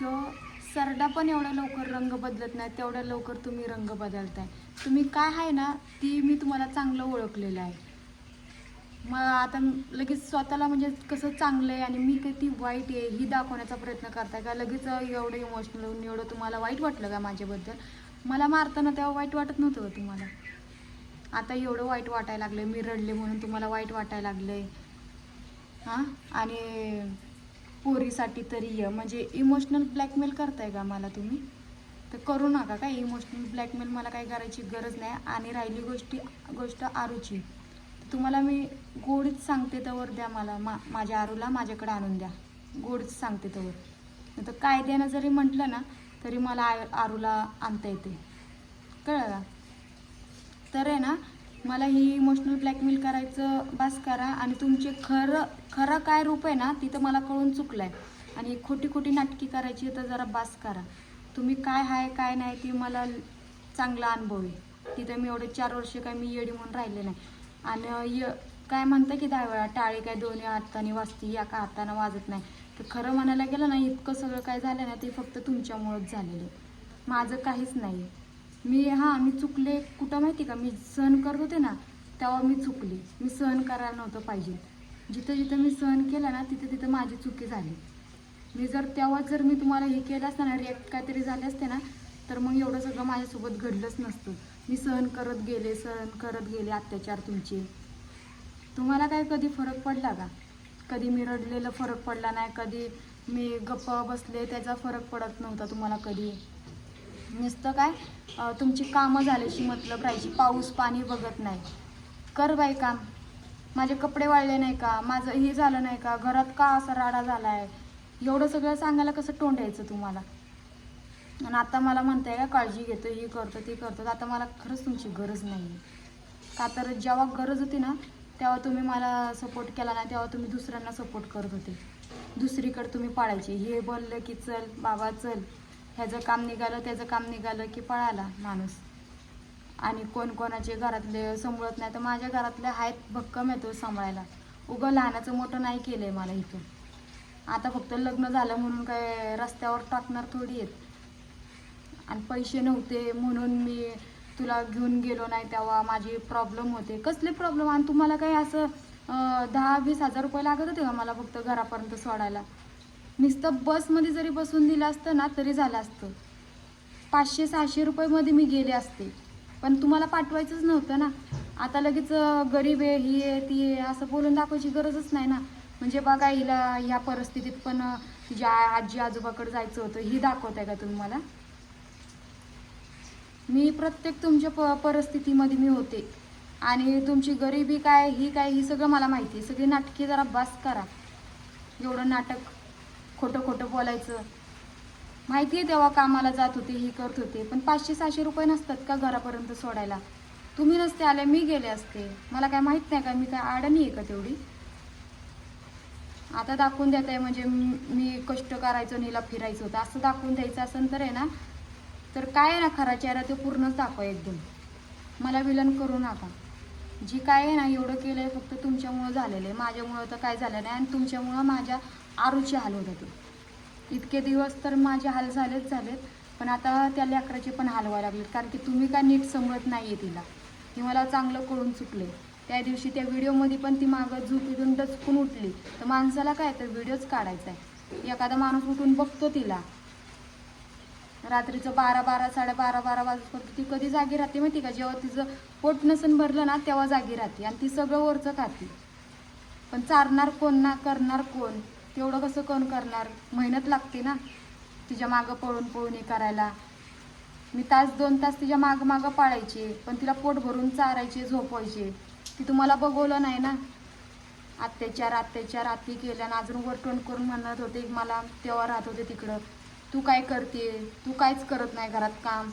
तो सरडा पण एवढ्या लवकर रंग बदलत नाही तेवढ्या लवकर तुम्ही रंग बदलताय. तुम्ही काय आहे ना ती मी तुम्हाला चांगलं ओळखलेलं आहे. मग आता लगेच स्वतःला म्हणजे कसं चांगलं आहे आणि मी किती वाईट आहे ही दाखवण्याचा प्रयत्न करताय का? लगेच एवढं इमोशनल होऊन एवढं तुम्हाला वाईट वाटलं का माझ्याबद्दल? मला मारताना तेव्हा वाईट वाटत नव्हतं का तुम्हाला? आता एवढं वाईट वाटायला लागलं मी रडले म्हणून तुम्हाला वाईट वाटायला आहे हां? आणि पोरीसाठी तरी ये. म्हणजे इमोशनल ब्लॅकमेल करताय का मला तुम्ही? तर करू नका काय इमोशनल ब्लॅकमेल मला काही करायची गरज नाही. आणि राहिली गोष्टी गोष्ट आरूची. तुम्हाला मी गोडीच सांगते तवर द्या मला. मा माझ्या आरूला माझ्याकडे आणून द्या. गोडीच सांगते तवर. नाही तर कायद्यानं जरी म्हटलं ना तरी मला आय आरूला आणता येते. कळलं तर आहे ना मला ही इमोशनल ब्लॅकमेल करायचं बास करा. आणि तुमचे खरं खरं काय रूप आहे ना तिथं मला कळून चुकलं आहे आणि खोटी खोटी नाटकी करायची तर जरा बास करा. तुम्ही काय आहे काय नाही ते मला चांगला अनुभव आहे. तिथं मी एवढे चार वर्ष काय मी येडी म्हणून राहिले नाही. आणि य काय म्हणतं की दहा वेळा टाळी काय दोन्ही हाताने वाजती या का हाताने वाजत नाही. तर खरं म्हणायला गेलं ना इतकं सगळं काय झालं ना ते फक्त तुमच्यामुळंच झालेलं आहे. माझं काहीच नाही मी हां मी चुकले. कुठं माहिती का? मी सहन करत होते ना तेव्हा मी चुकली. मी सहन करायला नव्हतं पाहिजे. जिथं जिथं मी सहन केलं ना तिथं तिथं माझी चुकी झाली. मी जर तेव्हा जर मी तुम्हाला हे केलं असतं ना रिॲक्ट काहीतरी झाले असते ना तर मग एवढं सगळं माझ्यासोबत घडलंच नसतं. मी सहन करत गेले सहन करत गेले अत्याचार तुमचे. तुम्हाला काय कधी फरक पडला का? कधी मी रडलेलं फरक पडला नाही कधी मी गप्प बसले त्याचा फरक पडत नव्हता तुम्हाला कधी? नुसतं काय तुमची कामं झाल्याशी मतलब राहायची. पाऊस पाणी बघत नाही. कर बाई काम. माझे कपडे वाळले नाही का? माझं हे झालं नाही का? घरात का असा राडा झाला आहे एवढं सगळं सांगायला कसं तोंड यायचं तुम्हाला? आणि आता मला म्हणताय का काळजी घेतो हे करतो ते करतो आता मला खरंच तुमची गरज नाही आहे का तर जेव्हा गरज होती ना तेव्हा तुम्ही मला सपोर्ट केला नाही तेव्हा तुम्ही दुसऱ्यांना सपोर्ट करत होते. दुसरीकडे तुम्ही पाळायचे. हे बोललं की चल बाबा चल. ह्याचं काम निघालं त्याचं काम निघालं की पळाला माणूस. आणि कोण कोणाचे घरातले सांभाळत नाही तर माझ्या घरातले आहेत भक्कम येतो सांभाळायला. उगं लहानाचं मोठं नाही केलं आहे मला इथून. आता फक्त लग्न झालं म्हणून काय रस्त्यावर टाकणार थोडी आहेत. आणि पैसे नव्हते म्हणून मी तुला घेऊन गेलो नाही तेव्हा माझे प्रॉब्लेम होते. कसले प्रॉब्लेम? आणि तुम्हाला काही असं दहा वीस हजार रुपये लागत होते का मला फक्त घरापर्यंत सोडायला? नुसतं बसमध्ये जरी बसून दिलं असतं ना तरी झालं असतं. पाचशे सहाशे रुपयेमध्ये मी गेले असते. पण तुम्हाला पाठवायचंच नव्हतं ना. आता लगेच गरीब आहे ही आहे ती आहे असं बोलून दाखवायची गरजच नाही ना. म्हणजे बघा हिला ह्या परिस्थितीत पण तुझ्या तिच्या आजी आजोबाकडे जायचं होतं. ही दाखवताय का तुम्ही मला मी प्रत्येक तुमच्या प परिस्थितीमध्ये मी होते. आणि तुमची गरिबी काय ही काय ही सगळं मला माहिती आहे. सगळी नाटकी जरा बस करा. एवढं नाटक खोटं खोटं बोलायचं. माहिती आहे तेव्हा कामाला जात होते ही करत होते पण पाचशे सहाशे रुपये नसतात का घरापर्यंत सोडायला? तुम्ही नसते आले मी गेले असते. मला काय माहीत नाही का मी काय अडणी आहे का तेवढी? आता दाखवून देत आहे म्हणजे मी कष्ट करायचो आणि हिला फिरायचं. होतं असं दाखवून द्यायचं असेल तर आहे ना तर काय आहे ना खरा चेहरा तो पूर्णच दाखवा एकदम. मला विलन करू नका. जी काय आहे ना एवढं केलं आहे फक्त तुमच्यामुळं झालेलं आहे. माझ्यामुळं तर काय झालं नाही आणि तुमच्यामुळं माझ्या आरूचे हाल होत होते. इतके दिवस तर माझे हाल झालेच झालेत पण आता त्या लेकराचे पण हाल व्हायला लागलेत कारण की तुम्ही काय नीट समजत नाही आहे तिला. हे मला चांगलं कळून चुकले. त्या दिवशी त्या व्हिडिओमध्ये पण ती मागं झोपेतून डचकून उठली. तर माणसाला काय तर व्हिडिओच काढायचा आहे. एखादा माणूस उठून बघतो तिला. रात्रीचं बारा बारा साडेबारा बारा वाजेपर्यंत ती कधी जागी राहते माहिती का? जेव्हा तिचं पोट नसन भरलं ना तेव्हा जागी राहते. आणि ती सगळं वरचं खाते. पण चारणार कोण ना करणार कोण? एवढं कसं कोण करणार? मेहनत लागते ना तिच्या मागं पळून पळून हे करायला. मी तास दोन तास तिच्या मागं मागं पाळायचे पण तिला पोट भरून चारायचे झोपवायचे ती तुम्हाला बघवलं नाही ना? अत्याचार अत्याचार अति केल्या आणि अजून वरटोंड करून म्हणत होते मला तेव्हा राहत होते तिकडं. तू काय करते? तू कायच करत नाही घरात काम.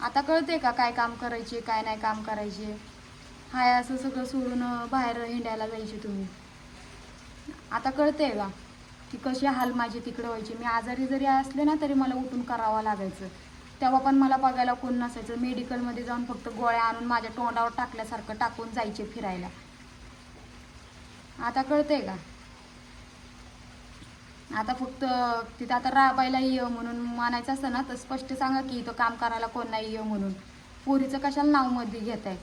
आता कळते का काय काम करायचे काय नाही काम करायचे? हाय असं सगळं सोडून बाहेर हिंडायला जायचे तुम्ही. आता कळते का? की कसे हाल माझे तिकडे व्हायचे. मी आजारी जरी असले ना तरी मला उठून करावं लागायचं. तेव्हा पण मला बघायला कोण नसायचं. मेडिकलमध्ये जाऊन फक्त गोळ्या आणून माझ्या तोंडावर टाकल्यासारखं टाकून जायचे फिरायला. आता कळते का? आता फक्त तिथं आता राबायला ये म्हणून मानायचं असतं ना तर स्पष्ट सांगा की इथं काम करायला कोण नाही ये म्हणून. पोरीचं कशाला नावमध्ये घेत आहे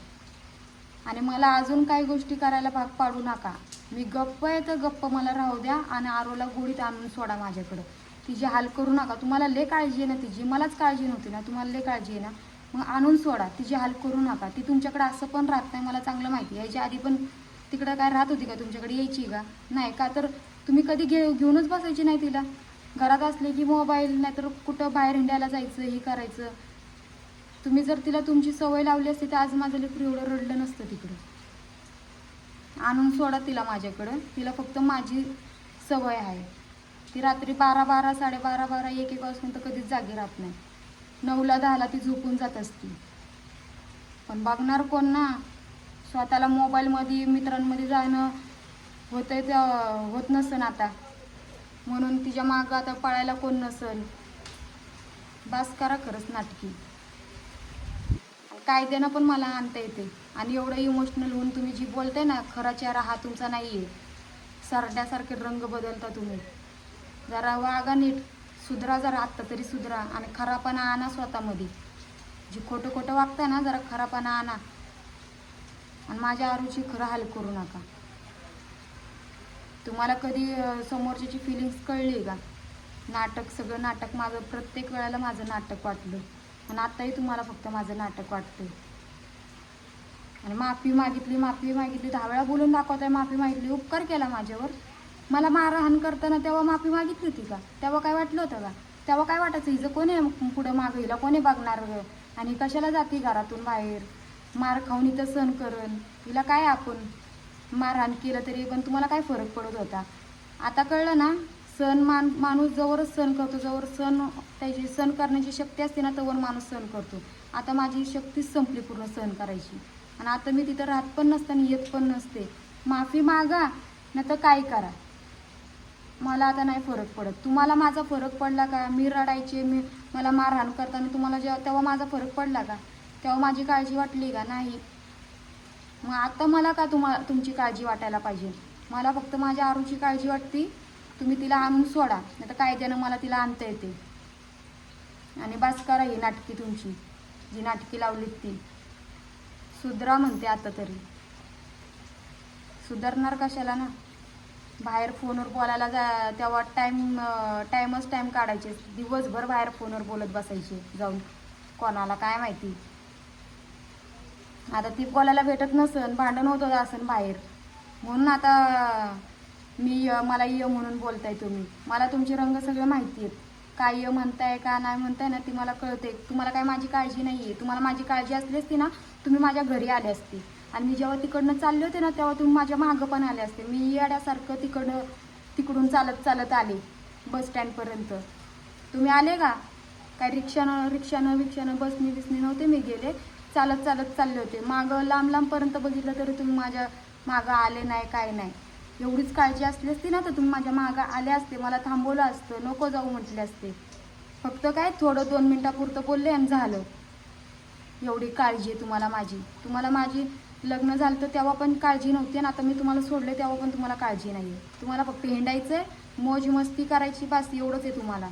आणि मला अजून काही गोष्टी करायला भाग पाडू नका. मी गप्प आहे तर गप्प मला राहू द्या आणि आरोला गोडीत आणून सोडा माझ्याकडं. तिची हाल करू नका. तुम्हाला लय काळजी आहे ना तिची? मलाच काळजी नव्हती ना. तुम्हाला लय काळजी आहे ना? मग आणून सोडा. तिची हाल करू नका. ती तुमच्याकडे असं पण राहत नाही मला चांगलं माहिती यायच्या आधी पण तिकडं काय राहत होती का? तुमच्याकडे यायची का? नाही का? तर तुम्ही कधी घे घेऊनच बसायची नाही तिला? घरात असले की मोबाईल नाहीतर कुठं बाहेर हिंडायला जायचं हे करायचं. तुम्ही जर तिला तुमची सवय लावली असती तर आज माझं लेकरू एवढं रडलं नसतं तिकडं. आणून सोडा तिला माझ्याकडं. तिला फक्त माझी सवय आहे. ती रात्री बारा बारा साडेबारा बारा एक एक वाजपर्यंत कधीच जागी राहत नाही. नऊला दहाला ती झोपून जात असती. पण बघणार कोण ना? स्वतःला मोबाईलमध्ये मित्रांमध्ये जाणं होतंय ते होत नसन आता. म्हणून तिच्या मागं आता पळायला कोण नसल बास करा खरंच नाटकी. कायद्यानं पण मला आणता येते. आणि एवढं इमोशनल होऊन तुम्ही जी बोलताय ना खरा चेहरा हा तुमचा नाही आहे सरड्यासारखे रंग बदलता तुम्ही. जरा वागा नीट. सुधरा जरा आत्ता तरी सुधरा. आणि खरापणा आणा स्वतःमध्ये. जी खोटं खोटं वागताय ना जरा खरापणा आणा. आणि माझ्या आरूची खरं हाल करू नका. तुम्हाला कधी समोरच्याची फिलिंग्स कळली का? नाटक सगळं नाटक माझं प्रत्येक वेळेला माझं नाटक वाटलं. आणि आत्ताही तुम्हाला फक्त माझं नाटक वाटतंय. आणि माफी मागितली माफी मागितली. दहा वेळा बोलून दाखवताय माफी मागितली. उपकार केला माझ्यावर. मला मारहाण करताना तेव्हा माफी मागितली होती का? तेव्हा काय वाटलं होतं का? तेव्हा काय वाटायचं हिचं कोणी पुढं मागं? हिला कोणी बघणार ग? आणि कशाला जाते घरातून बाहेर? मार खाऊन इथं सण करण. हिला काय आपण मारहाण केलं तरी पण तुम्हाला काय फरक पडत होता? आता कळलं ना? सण मान माणूस जवळच सण करतो जवळ सण त्याची सण करण्याची शक्ती असते ना तर माणूस सण करतो. आता माझी शक्तीच संपली पूर्ण सण करायची. आणि आता मी तिथं राहत पण नसते आणि येत पण नसते. माफी मागा नाही तर काय करा? मला आता नाही फरक पडत. तुम्हाला माझा फरक पडला का? मी रडायचे मी मला मारहाण करताना तुम्हाला जेव्हा तेव्हा माझा फरक पडला का? तेव्हा माझी काळजी वाटली का? नाही. मग आता मला का तुम्हाला तुमची काळजी वाटायला पाहिजे? मला फक्त माझ्या आरूची काळजी वाटती. तुम्ही तिला आणून सोडा. नाही तर कायद्यानं मला तिला आणता येते. आणि बास करा ही नाटकी तुमची. जी नाटकी लावलीत ती. सुधरा म्हणते आता तरी. सुधारणार कशाला ना? बाहेर फोनवर बोलायला जा तेव्हा टाईम टाईमच टाईम काढायचे. दिवसभर बाहेर फोनवर बोलत बसायचे जाऊन. कोणाला काय माहिती? आता ती बोलायला भेटत नसन भांडण होत असन बाहेर. म्हणून आता मी य मला य म्हणून बोलताय तुम्ही. मला तुमचे रंग सगळे माहिती आहेत. काय म्हणताय का नाही म्हणताय ना ती मला कळते. तुम्हाला काय माझी काळजी नाही आहे तुम्हाला माझी काळजी असली असती ना तुम्ही माझ्या घरी आले असते. आणि मी जेव्हा तिकडनं चालले होते ना तेव्हा तुम्ही माझ्या मागं पण आले असते. मी येड्यासारखं तिकडं तिकडून चालत चालत आले बस स्टँडपर्यंत तुम्ही आले का? काय रिक्षानं रिक्षानं रिक्षानं बसनी बिसनी नव्हते मी गेले. चालत चालत चालले होते. मागं लांब लांबपर्यंत बघितलं तरी तुम्ही माझ्या मागं आले नाही काय नाही. एवढीच काळजी असली असती ना तर तुम्ही माझ्या मागं आले असते मला थांबवलं असतं नको जाऊ म्हटले असते. फक्त काय थोडं दोन मिनटापुरतं बोलले आणि झालं. एवढी काळजी आहे तुम्हाला माझी. तुम्हाला माझी लग्न झालं तर तेव्हा पण काळजी नव्हती आणि आता मी तुम्हाला सोडले तेव्हा पण तुम्हाला काळजी नाही आहे तुम्हाला फक्त हिंडायचं आहे मौज मस्ती करायची बास एवढंच आहे तुम्हाला.